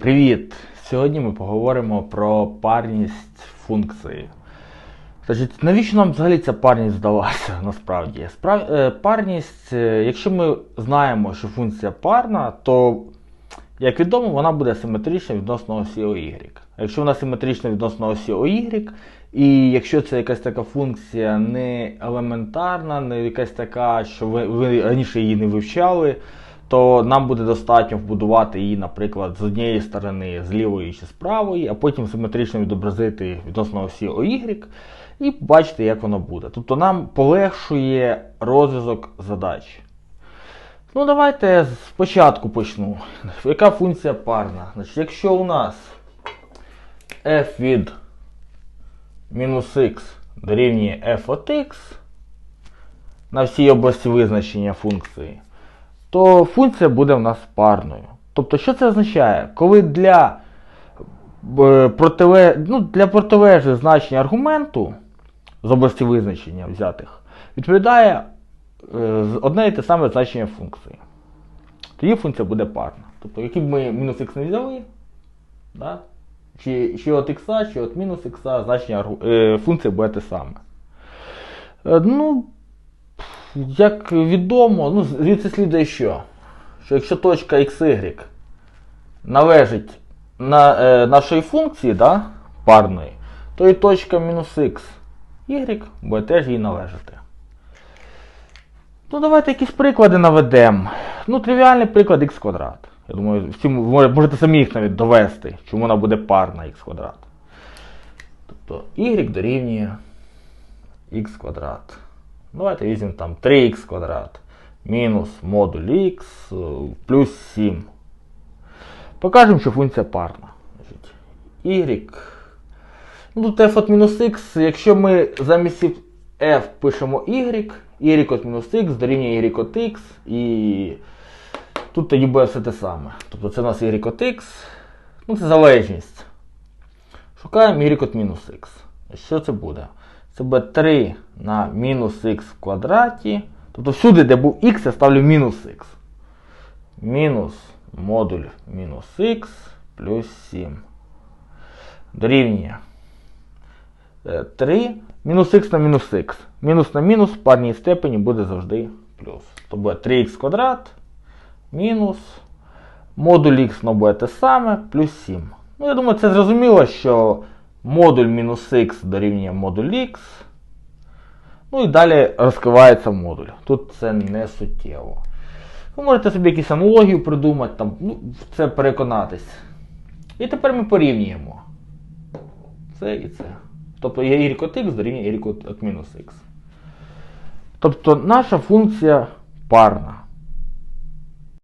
Привіт! Сьогодні ми поговоримо про парність функції. Значить, навіщо нам взагалі ця парність здалася насправді? Справ... е, Парність, е, якщо ми знаємо, що функція парна, то, як відомо, вона буде симетрична відносно осі OY. Якщо вона симетрична відносно осі OY, і якщо це якась така функція не елементарна, не якась така, що ви, ви раніше її не вивчали, то нам буде достатньо вбудувати її, наприклад, з однієї сторони, з лівої чи з правої, а потім симетрично відобразити відносно осі OY і бачити, як воно буде. Тобто нам полегшує розв'язок задач. Ну, давайте спочатку почну. Яка функція парна? Значить, Якщо у нас f від мінус x дорівнює f от x на всій області визначення функції, то функція буде в нас парною. Тобто, що це означає? Коли для е, противе... ну, для протилежних значень аргументу з області визначення взятих, відповідає е, одне і те саме значення функції. Тоді функція буде парна. Тобто, який б ми мінус х не взяли, да? чи, чи от х, чи от мінус х, значення е, функції буде те саме. Ну, як відомо, ну, звідси слідує що? Що якщо точка xy належить на, е, нашої функції да, парної, то і точка мінус х y буде теж їй належати. Ну, давайте якісь приклади наведемо. Ну, тривіальний приклад х квадрат. Я думаю, всі можете самі їх навіть довести, чому вона буде парна х квадрат. Тобто y дорівнює х квадрат. Давайте візьмемо там 3х квадрат мінус модуль х е, плюс 7. Покажемо, що функція парна. Y. Ну, тут f от мінус х, якщо ми замість f пишемо y, y от мінус х дорівнює y от x, і тут тоді буде все те саме. Тобто це у нас y от x, ну це залежність. Шукаємо y от мінус х. Що це буде? Це буде 3 на мінус х в квадраті. Тобто всюди, де був х, я ставлю мінус х. Мінус модуль мінус х плюс 7. Дорівнює 3. Мінус х на мінус х. Мінус на мінус в парній степені буде завжди плюс. То буде 3х квадрат мінус модуль х буде те саме, плюс 7. Ну, я думаю, це зрозуміло, що модуль мінус х дорівнює модуль х. Ну і далі розкривається модуль. Тут це не суттєво. Ви можете собі якусь аналогію придумати, там, ну, в це переконатись. І тепер ми порівнюємо це і це. Тобто є y от x дорівнює y от мінус х. Тобто наша функція парна.